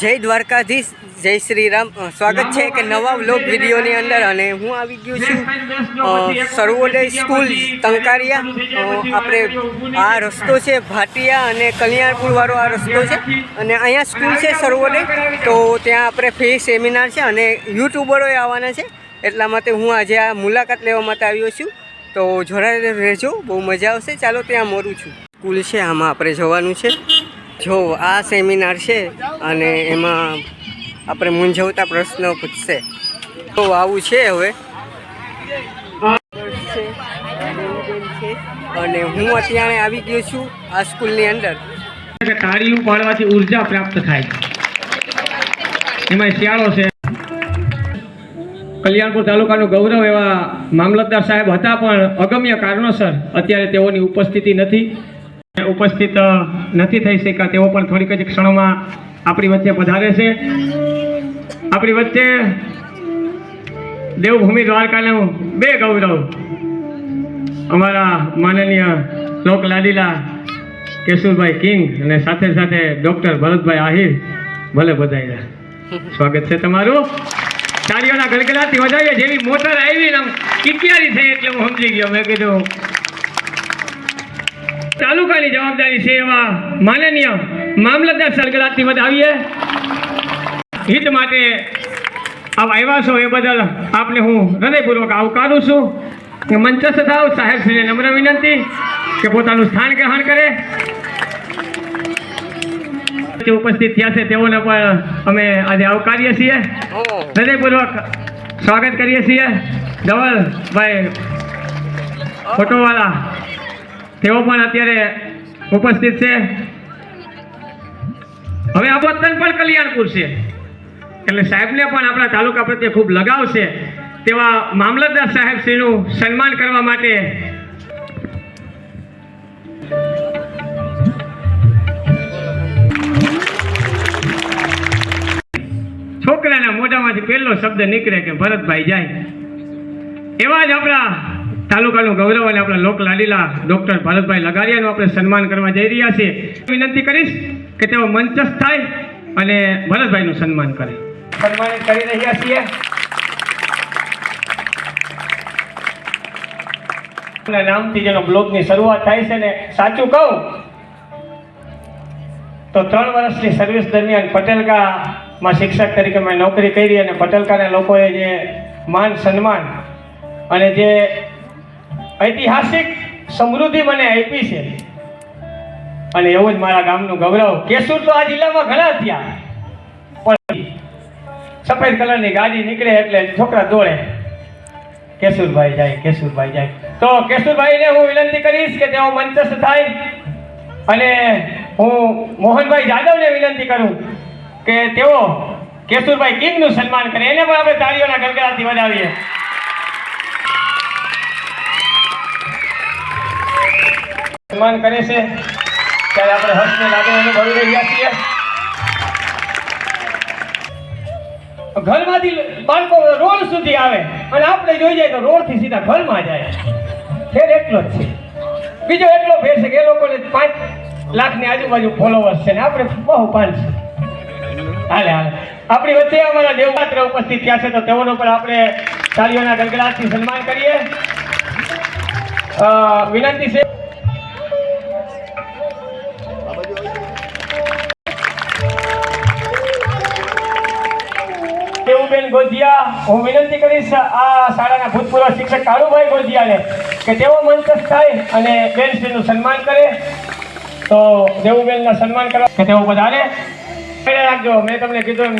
જય દ્વારકાધીશ જય શ્રી રામ સ્વાગત છે કે નવા વ્લોગ વિડીયોની અંદર અને હું આવી ગયો છું સર્વોદય સ્કૂલ ટંકારિયા. આપણે આ રસ્તો છે ભાટિયા અને કલ્યાણપુરવાળો આ રસ્તો છે. અને અહીંયા સ્કૂલ છે સર્વોદય. તો ત્યાં આપણે ફ્રી સેમિનાર છે અને યુટ્યુબરોએ આવવાના છે. એટલા માટે હું આજે આ મુલાકાત લેવા માટે આવ્યો છું. તો જોડાઈ રહેજો બહુ મજા આવશે. ચાલો ત્યાં મોરું છું. સ્કૂલ છે આમાં આપણે જવાનું છે. જો આ સેમિનાર છે અને એમાં આપણે મૂંઝવતા પ્રશ્નો પૂછશે. તો આવું છે હવે. અને હું અત્યારે આવી ગયો છું આ સ્કૂલની અંદર. તાળીઓ પાડવાથી ઊર્જા પ્રાપ્ત થાય એમાં શિયાળો છે. કલ્યાણપુર તાલુકાનું ગૌરવ એવા મામલતદાર સાહેબ હતા પણ અગમ્ય કારણોસર અત્યારે તેઓની ઉપસ્થિતિ નથી. ઉપસ્થિત નથી થઈ શક્યા તેઓ પણ થોડીક જ ક્ષણોમાં આપણી વચ્ચે પધારે છે. આપણી વચ્ચે દેવભૂમિ દ્વારકાનું બે ગૌરવ. અમારા માનનીય લોક લાડીલા કેશુરભાઈ કિંગ અને સાથે સાથે ડોક્ટર ભરતભાઈ આહિર, ભલે બધાય. સ્વાગત છે તમારું. તાળીઓના ગલગલાથી વધારીએ જેવી મોટર આવી ને કિકિયારી થઈ એટલે હું સમજી ગયો. મેં કીધું તાલુકાની જવાબદારી છે એવા માનનીય મામલતદાર સલગલાથી વધાવીએ. હિત માટે આપ આવ્યા છો એ બદલ આપને હું હૃદયપૂર્વક આવકારું છું કે મંચસ્થ થાવ સાહેબશ્રીને નમ્ર વિનંતી કે પોતાનું સ્થાન ગ્રહણ કરે. ઉપસ્થિત થયા છે તેઓને પણ અમે આજે આવકારીએ છીએ. હૃદયપૂર્વક સ્વાગત કરીએ છીએ. ધવલભાઈ ફોટોવાળા તેઓ પણ અત્યારે ઉપસ્થિત છે. હવે આ વતન પણ કલ્યાણપુર છે. એટલે સાહેબને પણ આપણા તાલુકા પ્રત્યે ખૂબ લગાવ છે. તેવા મામલતદાર સાહેબ શ્રીનું સન્માન કરવા માટે છોકરાના મોઢામાંથી પહેલો શબ્દ નીકળે કે ભરતભાઈ જાય. એવા જ આપણા તાલુકાનું ગૌરવ અને આપણા લોક લાડીલા ડોક્ટર ભરતભાઈ લગારિયાનું આપણે સન્માન કરવા જઈ રહ્યા છીએ. વિનંતી કરીશ કે તેઓ મંચસ્થ થાય અને ભરતભાઈનું સન્માન કરે. સન્માનિત કરી રહ્યા છીએ. નામથી જેનો બ્લોગની શરૂઆત થાય છે ને સાચું કહું, તો ત્રણ વર્ષની સર્વિસ દરમિયાન પટેલકામાં શિક્ષક તરીકે મેં નોકરી કરી અને પટેલકાના લોકોએ જે માન સન્માન અને જે ઐતિહાસિક સમૃદ્ધિ મને આપી છે. અને એવું જ મારા ગામનું ગૌરવ. કેસુર તો આ જિલ્લામાં ઘણા થયા. પણ સફેદ કલરની ગાડી નીકળે એટલે છોકરા દોડે. કેશુરભાઈ જાય કેશુરભાઈ જાય. તો કેશુરભાઈને હું વિનંતી કરીશ કે તેઓ મંચસ્થ થાય. અને હું મોહનભાઈ જાદવને વિનંતી કરું કે તેઓ કેશુરભાઈ કિંગનું સન્માન કરે. એને પણ આપણે તાળીઓના ગણગડાથી વધાવીએ. સન્માન કરે છે. ત્યારે આપણે હર્ષને લાગણી અનુભવી રહ્યા છીએ. ઘરમાંથી બાળકો રોડ સુધી આવે અને આપણે જોઈ જાય તો રોડથી સીધા ઘરમાં જાય. ફેર એટલો જ છે. બીજો એટલો ફેર છે કે એ લોકોને પાંચ લાખની આજુબાજુ ફોલોવર્સ છે ને આપણે બહુ પાંચ હાલે હાલે. આપણી વચ્ચે અમારા દેવપાત્ર ઉપસ્થિત થયા છે તો તેઓનો પણ આપણે તાળીઓના ગલગલાટથી સન્માન કરીએ. વિનંતી છે હું વિનંતી કરીશ આ શાળાના ભૂતપૂર્વ શિક્ષક કાળુભાઈ ગોધિયાને કે તેઓ મંચસ્થ થાય અને બેનશ્રીનું સન્માન કરે. તો દેવુબેનના સન્માન કરવા કે તેઓ વધારે. રાખજો, મેં તમને કીધું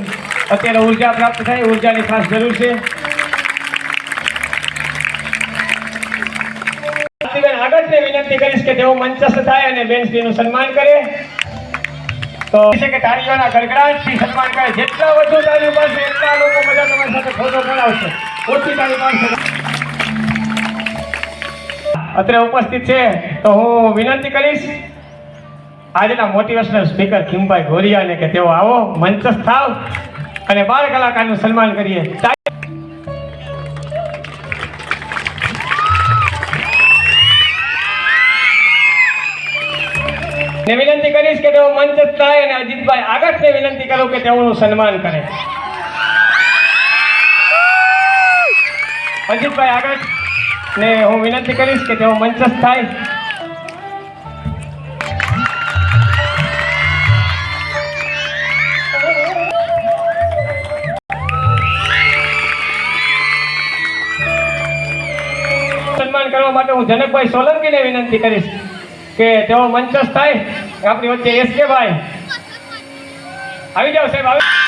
અત્યારે ઊર્જા પ્રાપ્ત થાય, ઉર્જાની ખાસ જરૂર છે. વિનંતી કરીશ કે તેઓ મંચસ્થ થાય અને બેનશ્રીનું સન્માન કરે. તો છે કે તાળીઓના ઉપસ્થિત છે, તો હું વિનંતી કરીશ, આજના મોટિવેશનલ સ્પીકર ખીમભાઈ ગોરિયાને કે તેઓ આવો, મંચસ્થ થાવ, અને બાળ કલાકારનું સન્માન કરીએ. વિનંતી કરીશ કે તેઓ મંચ થાય અને અજીતભાઈ આગળને વિનંતી કરું કે તેઓનું સન્માન કરે. અજીતભાઈ આગળ ને હું વિનંતી કરીશ કે તેઓ મંચ થાય. સન્માન કરવા માટે હું જનકભાઈ સોલંકીને વિનંતી કરીશ કે તેઓ મંચસ્થ થાય. આપણી વચ્ચે એસ કે ભાઈ. આવી જાઓ સાહેબ આવી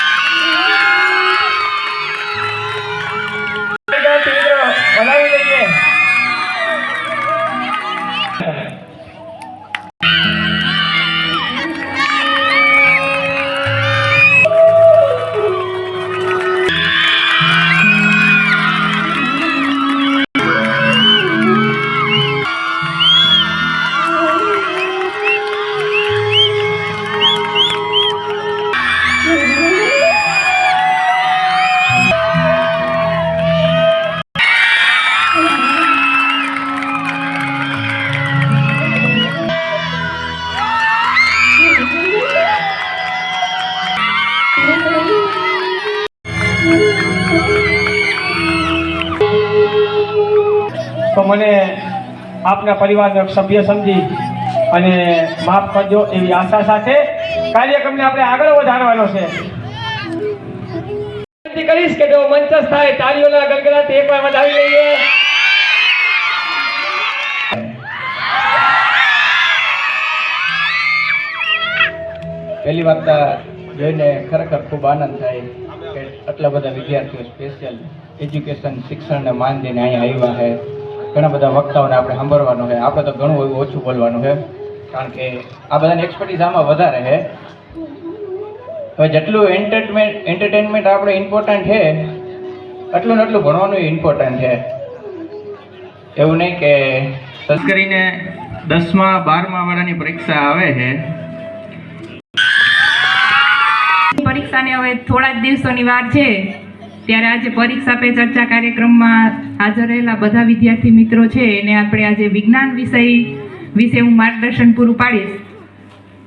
તો મને આપના પરિવારનો સભ્ય સમજી અને માફ કરજો એવી આશા સાથે કાર્યક્રમને આપણે આગળ વધારવાનો છે. કરીશ કે જો મંચસ્થ થાય તાળીઓના ગડગડાટ એકવાર વધાવી લઈએ. પહેલી વાત જોઈને ખરેખર ખૂબ આનંદ થાય કે આટલા બધા વિદ્યાર્થીઓ સ્પેશિયલ એજ્યુકેશન શિક્ષણને માન દઈને અહીંયા આવ્યા છે. ઘણા બધા વક્તાઓને આપણે સાંભળવાનું છે. આપણે તો ઘણું એવું ઓછું બોલવાનું છે કારણ કે આ બધાની એક્સપર્ટીઝ આમાં વધારે છે. હવે જેટલું એન્ટરટેનમેન્ટ એન્ટરટેનમેન્ટ આપણે ઇમ્પોર્ટન્ટ છે એટલું ને એટલું ભણવાનું ઇમ્પોર્ટન્ટ છે. એવું નહીં કે ખાસ કરીને દસમા બારમા વાળાની પરીક્ષા આવે છે. પરીક્ષાને હવે થોડા જ દિવસોની વાર છે. ત્યારે આજે પરીક્ષા પે ચર્ચા કાર્યક્રમમાં હાજર રહેલા બધા વિદ્યાર્થી મિત્રો છે, એને આપણે આજે વિજ્ઞાન વિષય વિશે હું માર્ગદર્શન પૂરું પાડીશ.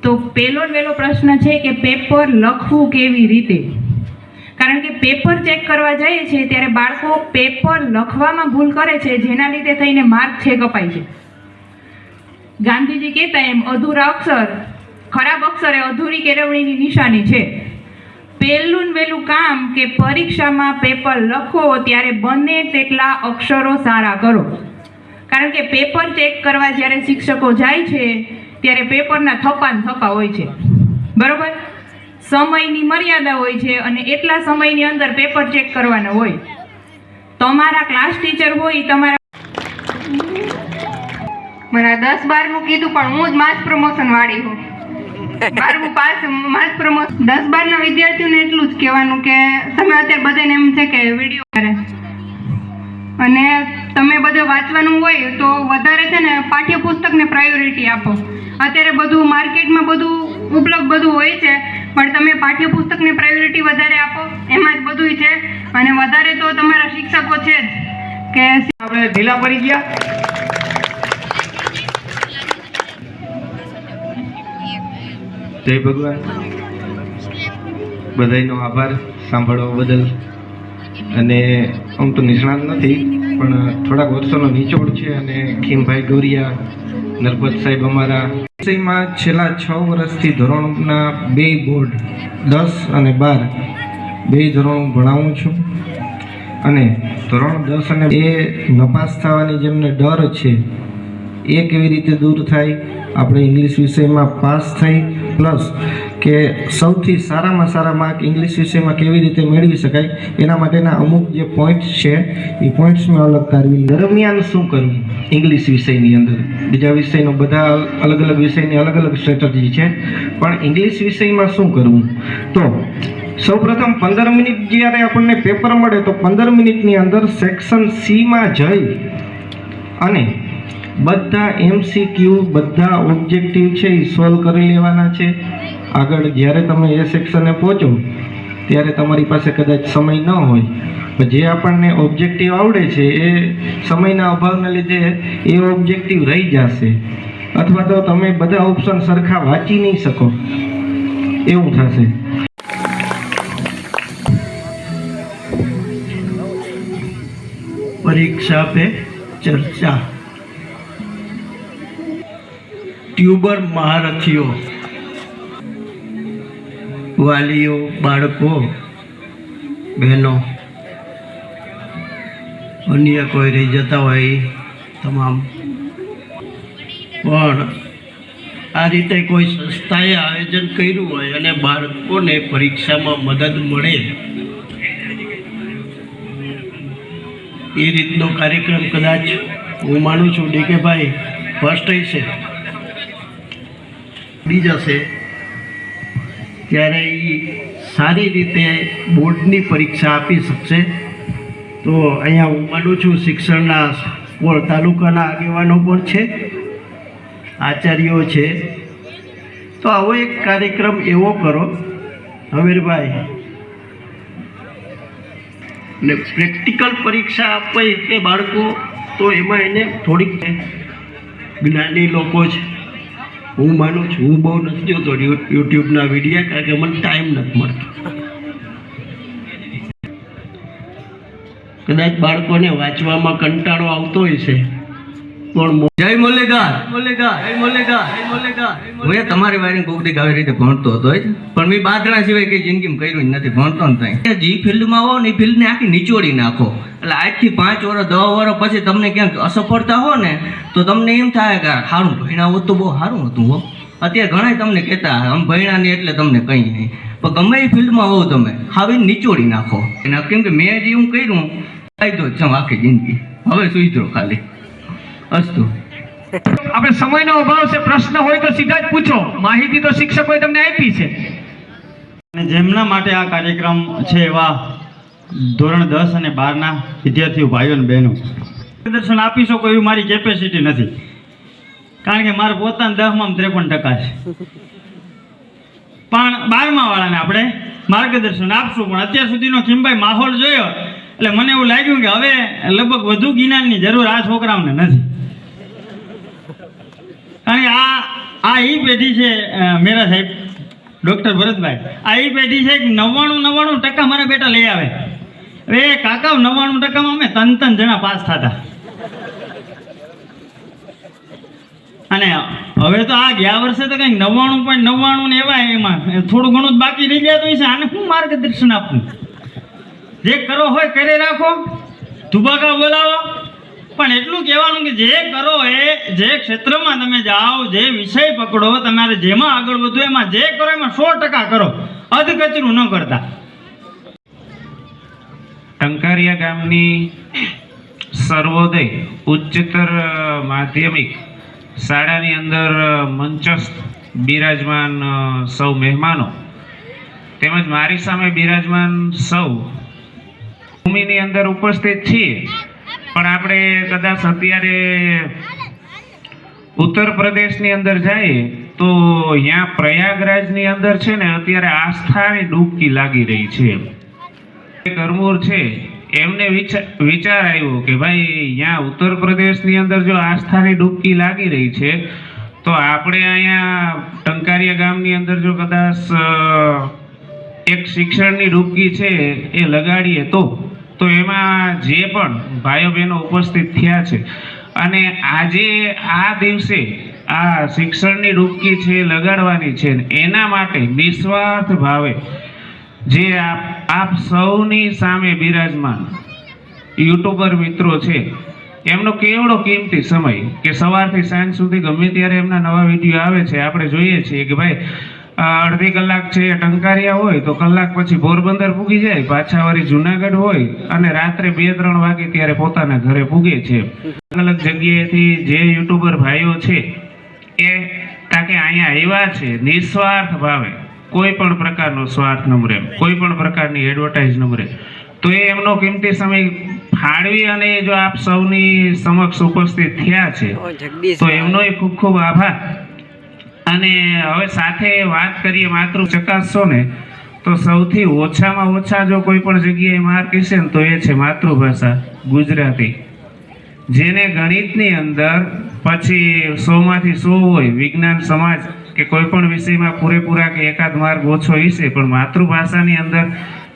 તો પહેલો વહેલો પ્રશ્ન છે કે પેપર લખવું કેવી રીતે? કારણ કે પેપર ચેક કરવા જઈએ છીએ ત્યારે બાળકો પેપર લખવામાં ભૂલ કરે છે, જેના લીધે થઈને માર્ક છે, કપાય છે. ગાંધીજી કહેતા એમ, અધૂરા અક્ષર, ખરાબ અક્ષર એ અધૂરી કેળવણીની નિશાની છે. પહેલું વહેલું કામ કે પરીક્ષામાં પેપર લખો ત્યારે બને તેટલા અક્ષરો સારા કરો. કારણ કે પેપર ચેક કરવા જ્યારે શિક્ષકો જાય છે, ત્યારે પેપરના થપાન થપા હોય છે. બરોબર? સમયની મર્યાદા હોય છે અને એટલા સમયની અંદર પેપર ચેક કરવાના હોય. તમારા ક્લાસ ટીચર હોય, તમારા મારા દસ બારનું કીધું, પણ હું જ માસ પ્રમોશન વાળી હું બારમું પાસ માસ પ્રમો દસ બારના વિદ્યાર્થીઓને એટલું જ કહેવાનું કે તમે અત્યારે બધાને એમ છે કે વીડિયો કરે. અને તમે બધે વાંચવાનું હોય તો વધારે છે ને પાઠ્યપુસ્તકને પ્રાયોરિટી આપો. અત્યારે બધું માર્કેટમાં બધું ઉપલબ્ધ બધું હોય છે, પણ તમે પાઠ્યપુસ્તકને પ્રાયોરિટી વધારે આપો. એમાં જ બધું છે. અને વધારે તો તમારા શિક્ષકો છે જ. કે આપણે ઢીલા પડી ગયા. જય ભગવાન. બધાયનો આભાર, સાંભળવા બદલ. અને આમ તો નિષ્ણાત નથી, પણ થોડાક વર્ષોનો નિચોડ છે અને ખીમભાઈ ગોરિયા નરપત સાહેબ અમારા. વિષયમાં છેલ્લા છ વર્ષથી ધોરણના બે બોર્ડ, દસ અને બાર, બે ધોરણ ભણાવું છું. અને ધોરણ દસ અને એ નપાસ થવાની જેમને ડર છે એ કેવી રીતે દૂર થાય? આપણે ઇંગ્લિશ વિષયમાં પાસ થઈ પ્લસ કે સૌથી સારામાં સારા માર્ક ઇંગ્લિશ વિષયમાં કેવી રીતે મેળવી શકાય? એના માટેના અમુક જે પોઈન્ટ્સ છે, એ પોઈન્ટ્સમાં અલગ તારવી દરમિયાન શું કરવું? ઇંગ્લિશ વિષયની અંદર. બીજા વિષયનો બધા અલગ અલગ વિષયની અલગ અલગ સ્ટ્રેટજી છે. પણ ઇંગ્લિશ વિષયમાં શું કરવું? તો સૌપ્રથમ પંદર મિનિટ જ્યારે આપણને પેપર મળે તો પંદર મિનિટની અંદર સેક્શન સીમાં જઈ અને બધા એમસીક્યુ બધા ઓબ્જેક્ટિવ છે એ સોલ્વ કરી લેવાના છે. આગળ જ્યારે તમે એ સેક્શને પહોંચો, ત્યારે તમારી પાસે કદાચ સમય ન હોય. જે આપણને ઓબ્જેક્ટિવ આવડે છે, એ સમયના અભાવને લીધે એ ઓબ્જેક્ટિવ રહી જશે. અથવા તો તમે બધા ઓપ્શન સરખા વાંચી નહીં શકો. એવું થશે. પરીક્ષા પે ચર્ચા. ટ્યુબર મહારથીઓ, વાલીઓ, બાળકો, બહેનો, અન્ય કોઈ રહી જતા હોય તમામ. પણ આ રીતે કોઈ સંસ્થાએ આયોજન કર્યું હોય અને બાળકોને પરીક્ષામાં મદદ મળે, એ રીતનો કાર્યક્રમ કદાચ હું માનું છું ડીકેભાઈ ફર્સ્ટ હશે બી જશે ત્યારે એ સારી રીતે બોર્ડની પરીક્ષા આપી શકશે. તો અહીંયા હું માનું છું, શિક્ષણના તાલુકાના આગેવાનો પણ છે, આચાર્યો છે. તો આવો એક કાર્યક્રમ એવો કરો, હમીરભાઈ. ને પ્રેક્ટિકલ પરીક્ષા આપવા એટલે બાળકો તો એમાં એને થોડીક જ્ઞાની લોકો છે હું માનું છું, હું બહુ નથી જોતો યુટ્યુબના વિડીયા કારણ કે મને ટાઈમ નથી મળતો. કદાચ બાળકોને વાંચવામાં કંટાળો આવતો હોય છે. પણ જય મુરલીધર તમારી ભણતો હતો મેં બાદરા સિવાય કઈ કર્યું ભણતો ને ત્યાં જે ને નાખો. એટલે આજથી પાંચ વર્ષ દસ પછી તમને ક્યાંક અસફળતા હો ને, તો તમને એમ થાય કે સારું ભણ્યા હોત તો બહુ સારું હતું, હો. અત્યારે ઘણા તમને કહેતા, આમ ભણ્યા નહીં એટલે તમને કંઈ નહીં. પણ ગમે એ ફિલ્ડમાં હોવ તમે હવે નીચોડી નાખો. કેમ કે મેં જે હું કર્યું, ફાયદો આખી જિંદગી. હવે સુધરો ખાલી. અસ્તુ. આપણે સમયનો અભાવ છે, પ્રશ્ન હોય તો સીધા જ પૂછો. માહિતી તો શિક્ષકોએ તમને આપી છે. અને જેમના માટે આ કાર્યક્રમ છે એવા ધોરણ દસ અને બારના વિદ્યાર્થીઓ ભાઈઓ અને બહેનો. પ્રદર્શન આપી શકો એવી મારી કેપેસિટી નથી. કારણ કે મારા પોતાના દસમાં ત્રેપન ટકા છે. પણ બારમા વાળાને આપણે માર્ગદર્શન આપશું. પણ અત્યાર સુધીનો ખીમભાઈ માહોલ જોયો. એટલે મને એવું લાગ્યું કે હવે લગભગ વધુ જ્ઞાનની જરૂર આ છોકરાઓને નથી. કે આ આ એ પેઢી છે મેરા સાહેબ, ડૉક્ટર ભરતભાઈ. આ ઈ પેઢી છે નવ્વાણું નવ્વાણું ટકા મારા બેટા લઈ આવે. હવે કાકા નવ્વાણું ટકામાં અમે ત્રણ ત્રણ જણા પાસ થતા. અને હવે તો આ ગયા વર્ષે તો કંઈક નવ્વાણું પોઈન્ટ નવ્વાણું ને એવા એમાં. થોડું ઘણું જ બાકી રહી ગયા તો છે. આને શું માર્ગદર્શન આપવું જે કરો હોય, કરી રાખો. ધુબાકા બોલાવો. પણ એટલું કહેવાનું કે જે કરો એ, જે ક્ષેત્રમાં તમે જાઓ, જે વિષય પકડો, તમારે જેમાં આગળ વધવું, એમાં જે કરો, એમાં સો ટકા કરો. અધકચરું ન કરતા. ટંકારિયા ગામની સર્વોદય ઉચ્ચતર માધ્યમિક શાળાની અંદર મંચસ્થ બિરાજમાન સૌ મહેમાનો. તેમજ મારી સામે બિરાજમાન સૌ. ભૂમિની અંદર ઉપસ્થિત છીએ. પણ આપણે કદાચ અત્યારે ઉત્તર પ્રદેશની અંદર જઈએ તો અહીંયા પ્રયાગરાજની અંદર છે ને, અત્યારે આસ્થાની ડૂબકી લાગી રહી છે. કરમૂર છે. એમને વિચાર આવ્યો કે ભાઈ અહીંયા ઉત્તર પ્રદેશની અંદર જો આસ્થાની ડૂબકી લાગી રહી છે, તો આપણે અહીંયા ટંકારિયા ગામની અંદર જો કદાચ એક શિક્ષણની ડૂબકી છે, એ લગાડીએ તો. તો એમાં જે પણ ભાઈઓ બહેનો ઉપસ્થિત થયા છે અને આજે આ દિવસે આ શિક્ષણની ડૂબકી છે, લગાડવાની છે એના માટે નિસ્વાર્થ ભાવે જે આપ આપ સૌની સામે બિરાજમાન યુટ્યુબર મિત્રો છે, એમનો કેવડો કિંમતી સમય કે સવારથી સાંજ સુધી ગમે ત્યારે એમના નવા વીડિયો આવે છે, આપણે જોઈએ છીએ કે ભાઈ અડધી કલાક છે ટંકારિયા હોય તો કલાક પછી પોરબંદર પૂગી જાય પાછા વળી જુનાગઢ હોય અને રાત્રે બે ત્રણ વાગે ત્યારે પોતાના ઘરે પૂગે છે. અલગ અલગ જગ્યાએથી જે યુટ્યુબર ભાઈઓ છે એ તાકે અહીંયા આવ્યા છે નિસ્વાર્થ ભાવે. કોઈ પણ પ્રકારનો સ્વાર્થ નમરે કોઈ પણ પ્રકારની એડવર્ટાઇઝ નમરે તો એ એમનો કિંમતી સમય ફાળવી અને જો આપ સૌની સમક્ષ ઉપસ્થિત થયા છે તો એમનો ખૂબ ખૂબ આભાર. અને હવે સાથે વાત કરીએ માત્ર ચકાસશો ને તો સૌથી ઓછામાં ઓછા જો કોઈ પણ જગ્યાએ માર્ક હશે ને તો એ છે માતૃભાષા ગુજરાતી. જેને ગણિતની અંદર પછી સોમાંથી સો હોય વિજ્ઞાન સમાજ કે કોઈ પણ વિષયમાં પૂરેપૂરા કે એકાદ માર્ગ ઓછો હશે પણ માતૃભાષાની અંદર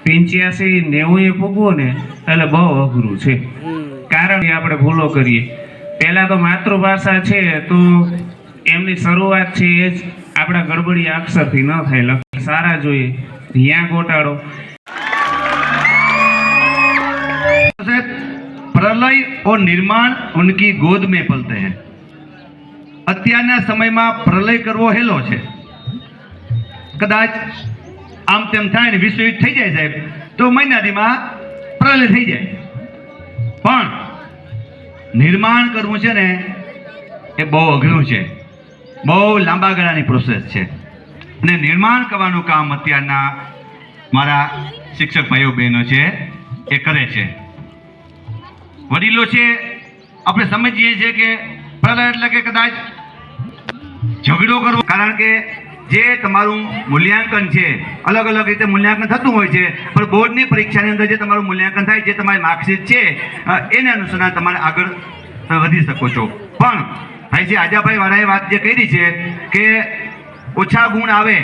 પંચ્યાસી નેવું એ પૂગવો ને એટલે બહુ અઘરું છે. કારણ કે આપણે ભૂલો કરીએ. પહેલાં તો માતૃભાષા છે તો એમની શરૂઆત છે એ જ આપણા ગડબડી અક્ષરથી ન થાય લખ સારા જોઈએ ત્યાં ગોટાળો प्रलय और निर्माण उनकी गोद में पलते हैं અત્યારના સમયમાં પ્રલય કરવો હેલો છે કદાચ આમ તેમ થાય ને વિશ્વ યુદ્ધ થઈ જાય સાહેબ તો મહિનાદીમાં પ્રલય થઈ જાય પણ નિર્માણ કરવું છે ને એ બહુ અઘરું છે બહુ લાંબા ગાળાની પ્રોસેસ છે. અને નિર્માણ કરવાનું કામ અત્યારના મારા શિક્ષક ભાઈઓ બહેનો છે, એ કરે છે. વડીલો છે, આપણે સમજીએ છીએ કે પ્રલય એટલે કે કદાચ ઝઘડો કરવો, કારણ કે જે તમારું મૂલ્યાંકન છે અલગ અલગ રીતે મૂલ્યાંકન થતું હોય છે, પણ બોર્ડની પરીક્ષાની અંદર જે તમારું મૂલ્યાંકન થાય, જે તમારી માર્કશીટ છે એને અનુસંધાન તમારે આગળ વધી શકો છો. પણ ભાઈ જે આજાભાઈ વાળાએ વાત જે કરી છે કે ઓછા ગુણ આવે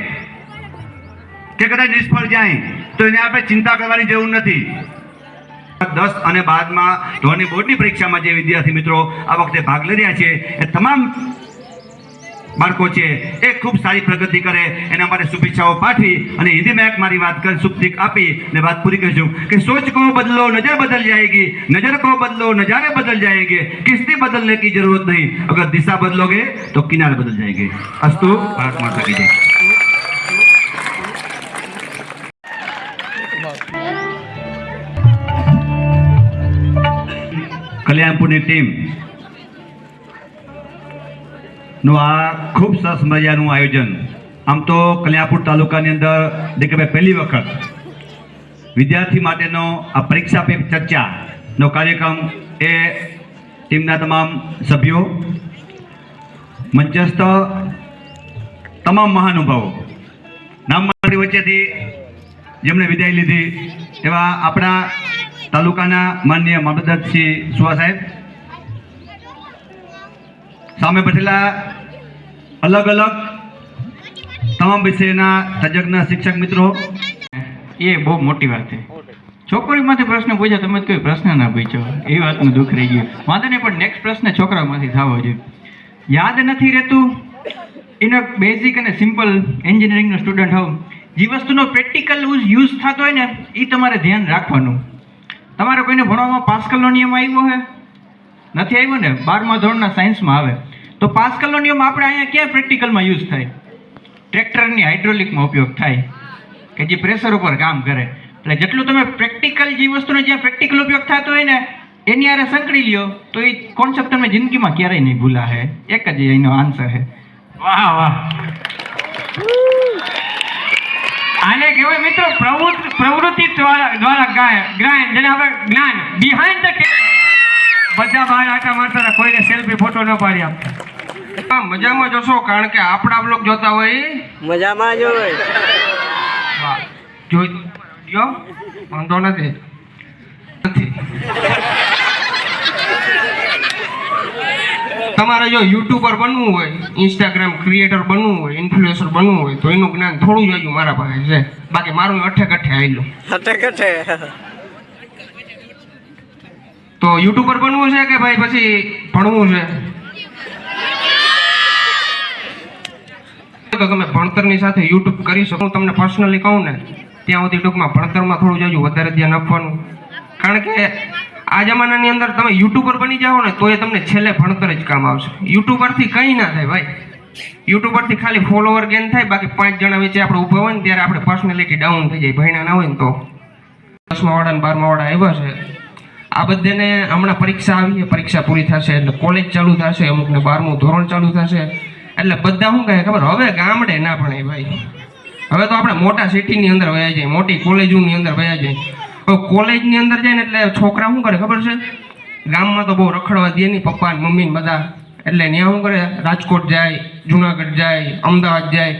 કે કદાચ નિષ્ફળ જાય, તો એને આપણે ચિંતા કરવાની જરૂર નથી. દસ અને બાદમાં ધોરણી બોર્ડની પરીક્ષામાં જે વિદ્યાર્થી મિત્રો આ વખતે ભાગ લઈ રહ્યા છે, એ તમામ બાળકો છે, એ ખૂબ સારી પ્રગતિ કરે, એના માટે શુભેચ્છાઓ પાઠવી અને હિન્દી મેં મારી વાત કરી શુભદીક આપી ને વાત પૂરી કરીશું કે સોચ કો બદલો, નજર બદલ જાएगी નજર કો બદલો, નજારે બદલ જાएंगे કિસ્તી બદલને કી જરૂરત નહીં, અગર દિશા બદલોગે તો કિનારે બદલ જાएंगे અસ્તુ, ભારત માતા કી જય. કલ્યાણપુરની ટીમ નું આ ખૂબ સરસ મજાનું આયોજન. આમ તો કલ્યાણપુર તાલુકાની અંદર દેખાભાઈ પહેલી વખત વિદ્યાર્થી માટેનો આ પરીક્ષા પે ચર્ચાનો કાર્યક્રમ એ ટીમના તમામ સભ્યો, મંચસ્થ, તમામ મહાનુભાવો, નામ વચ્ચેથી જેમણે વિદાય લીધી એવા આપણા તાલુકાના માનનીય મામલતદાર શ્રી સુવા સાહેબ. સામે બેઠેલા અલગ અલગ તમામ વિષયના તજજ્ઞ શિક્ષક મિત્રો. એ બહુ મોટી વાત છે. છોકરીમાંથી પ્રશ્ન પૂછ્યા તમે કોઈ પ્રશ્ન ના પૂછ્યો એ વાતનું દુઃખ રહી ગયું. વાંધો નહીં, પણ નેક્સ્ટ પ્રશ્ન છોકરામાંથી થવો જોઈએ. યાદ નથી રહેતું? એનો બેઝિક અને સિમ્પલ એન્જિનિયરિંગનો સ્ટુડન્ટ હોવ જે વસ્તુનો પ્રેક્ટિકલ યુઝ થતો હોય ને એ તમારે ધ્યાન રાખવાનું. તમારે કોઈને ભણવામાં પાસ્કલનો નિયમ આવ્યો છે નથી આવ્યો ને? બારમા ધોરણના સાયન્સમાં આવે. તો પાસ્કલનો નિયમ આપણે અહીંયા ક્યાં પ્રેક્ટિકલમાં યુઝ થાય? ટ્રેક્ટરની હાઇડ્રોલિકમાં ઉપયોગ થાય કે જે પ્રેશર ઉપર કામ કરે? એટલે જેટલું તમે પ્રેક્ટિકલ જે વસ્તુનો જ્યાં પ્રેક્ટિકલ ઉપયોગ થતો હોય ને, એની આરે સંકળી લ્યો, તો એ કોન્સેપ્ટ તમે જિંદગીમાં ક્યારેય નહીં ભૂલા હે એક જ એનો આન્સર છે. વાહ વાહ. આને કહેવાય મિત્રો પ્રવૃત્તિ પ્રવૃત્તિ દ્વારા દ્વારા જ્ઞાન જેને આપણે જ્ઞાન બિહાઇન્ડ ધ બધા બહાર આટા મારતા કોઈને સેલ્ફી ફોટો ન પાડી આપતા. મજામાં જશો કારણ કે આપણા બ્લોગ જોતા હોય મજામાં જ હોય. જોઈ જો વાંધો નથી. તમારે જો યુટ્યુબર બનવું હોય ઇન્સ્ટાગ્રામ ક્રિએટર બનવું હોય ઇન્ફ્લુએન્સર બનવું હોય તો એનું જ્ઞાન થોડું જ હજુ મારા પાસે છે. બાકી મારું અઠે કઠે આવેલું અઠે. કઠે તો યુટ્યુબર બનવું છે કે ભાઈ પછી ભણવું છે? તો તમે ભણતરની સાથે યુટ્યુબ કરી શકો. તમને પર્સનલી કહું ને, ત્યાં સુધી ટૂંકમાં ભણતરમાં થોડું જજો વધારે ધ્યાન આપવાનું. કારણ કે આ જમાનાની અંદર તમે યુટ્યુબર બની જાઓ ને, તો એ તમને છેલ્લે ભણતર જ કામ આવશે. યુટ્યુબરથી કંઈ ના થાય ભાઈ. યુટ્યુબરથી ખાલી ફોલોવર ગેન થાય, બાકી પાંચ જણા વચ્ચે આપણે ઊભા હોય ને, ત્યારે આપણે પર્સનાલિટી ડાઉન થઈ જાય, ભણ્યા ના હોય ને તો. દસમા વાળા ને બારમા વાળા આવ્યા છે. આ બધાને હમણાં પરીક્ષા આવી પરીક્ષા પૂરી થશે એટલે કોલેજ ચાલુ થશે, અમુકને બારમું ધોરણ ચાલુ થશે. એટલે બધા શું કહે? ખબર? હવે ગામડે ના ભણે ભાઈ. હવે તો આપણે મોટા સિટીની અંદર વયા જાય મોટી કોલેજોની અંદર વયા જાય હવે કોલેજની અંદર જાય ને એટલે છોકરા શું કરે ખબર છે? ગામમાં તો બહુ રખડવા દે નહીં પપ્પા ને મમ્મી ને બધા. એટલે ત્યાં શું કરે? રાજકોટ જાય, જુનાગઢ જાય, અમદાવાદ જાય.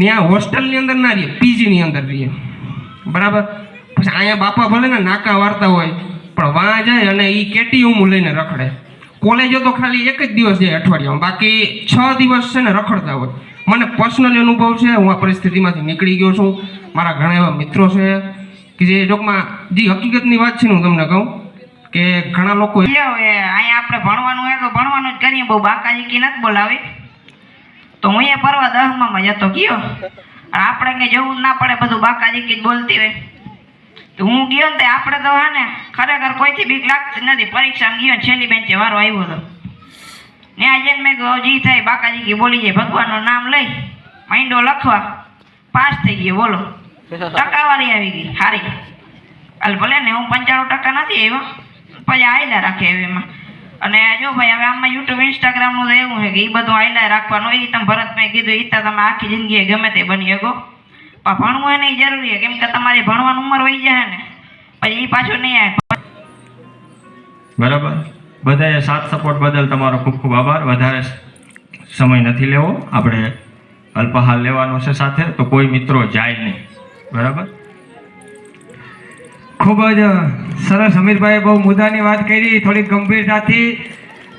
ત્યાં હોસ્ટેલની અંદર ના રહીએ પીજીની અંદર રહીએ. બરાબર? પછી અહીંયા બાપા ભલે ને નાકા વાર્તા હોય, પણ વાં જાય અને એ કેટી ઉમું લઈને રખડે. કોલેજો તો ખાલી એક જ દિવસ જાય અઠવાડિયામાં. બાકી છ દિવસ છે ને રખડતા હોય. મને પર્સનલી અનુભવ છે, હું આ પરિસ્થિતિમાંથી નીકળી ગયો છું. મારા ઘણા એવા મિત્રો છે કે જે ટૂંકમાં જે હકીકતની વાત છે ને હું તમને કહું કે ઘણા લોકો અહીંયા આપણે ભણવાનું હોય તો ભણવાનું જ કરીએ. બહુ બાકાજી કે નથી બોલાવી. તો હું એ પરવા દસમામાં જતો ગયો. આપણે કંઈ જવું જ ના પડે, બધું બાકાજી કી બોલતી હોય. હું ગયો ને આપણે તો હા ને ખરેખર કોઈથી બીક લાગતી નથી. પરીક્ષામાં ગયો ને છેલ્લી બેન્ચે વારો આવ્યો હતો. ત્યાં આજે મેં કહ્યું જી થાય. બાકાજી કે બોલી જાય ભગવાનનું નામ લઈ, માંડો લખવા. પાસ થઈ ગયો, બોલો. ટકાવારી આવી ગઈ. સારી હાલ ભલે ને હું પંચાણું ટકા નથી આવ્યો, પછી આયલા રાખે એમાં. અને જો ભાઈ, હવે આમાં યુટ્યુબ ઇન્સ્ટાગ્રામનું તો એવું છે કે એ બધું આયલા રાખવાનું એ તમે ભરતભાઈ કીધું એ તમે આખી જિંદગી ગમે તે બની શકો પણ ભણવું નહીં જરૂરી કેમ કે તમારી ભણવાની ઉંમર વહી જાય ને, પછી એ પાછું નહીં આવે. બરાબર? બધાએ સાથ સપોર્ટ બદલ તમારો ખૂબ ખૂબ આભાર. વધારે સમય નથી લેવો. આપણે અલ્પાહાર લેવાનો છે સાથે, તો કોઈ મિત્રો જાય નહીં. બરાબર? ખૂબ જ સરસ અમીરભાઈ બહુ મુદ્દાની વાત કરી થોડી ગંભીરતાથી.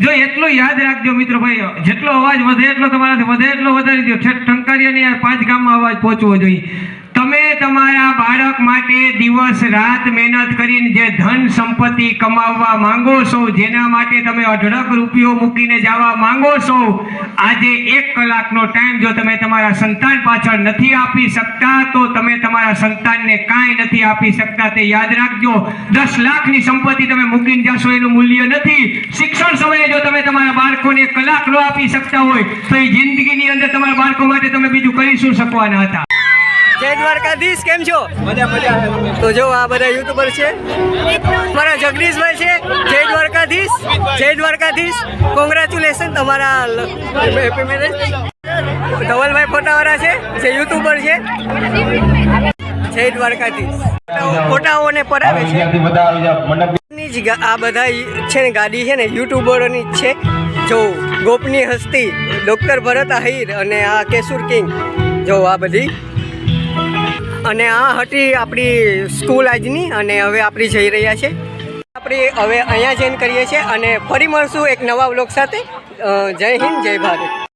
જો એટલું યાદ રાખજો મિત્રો ભાઈ જેટલો અવાજ વધે એટલો તમારાથી વધે, એટલો વધારી દો ઠેઠ ટંકારિયાની આ પાંચ ગામમાં અવાજ પહોંચવો જોઈએ. તમારા બાળક માટે દિવસ રાત મહેનત કરીને જે ધન સંપત્તિ કમાવવા માંગો છો, જેના માટે તમે અઢળક રૂપિયો મૂકીને જવા માંગો છો, આજે એક કલાકનો ટાઈમ જો તમે તમારા સંતાન પાછળ નથી આપી શકતા, તો તમે તમારા સંતાનને કાંઈ નથી આપી શકતા, તે યાદ રાખજો. દસ લાખની સંપત્તિ તમે મૂકીને જશો, એનું મૂલ્ય નથી. શિક્ષણ સમયે જો તમે તમારા બાળકોને કલાક ન આપી શકતા હોય, તો એ જિંદગીની અંદર તમારા બાળકો માટે તમે બીજું કરી શું શકવાના હતા? જય દ્વારકાધીશ કેમ છો? તો જો આ બધા યુટ્યુબર છે. મારા જગદીશભાઈ છે. જય દ્વારકાધીશ જય દ્વારકાધીશ. કોંગ્રેચ્યુલેશન તમારા હેપી મેરેજ ધવલભાઈ ફોટાવાળા છે જે યુટ્યુબર છે. જય દ્વારકાધીશ. ફોટાઓને પરાવે છે. આ બધા છે ને ગાડી છે ને યુટ્યુબરોની જ છે. જો ગોપની હસ્તી ડૉક્ટર ભરત આહિર અને આ કેશુર કિંગ. જો આ બધી અને આ હતી આપણી સ્કૂલ આજની અને હવે આપણી જઈ રહ્યા છે. આપણે હવે અહીંયા જઈને કરીએ છીએ અને ફરી મળશું એક નવા વ્લોગ સાથે. જય હિન્દ, જય ભારત.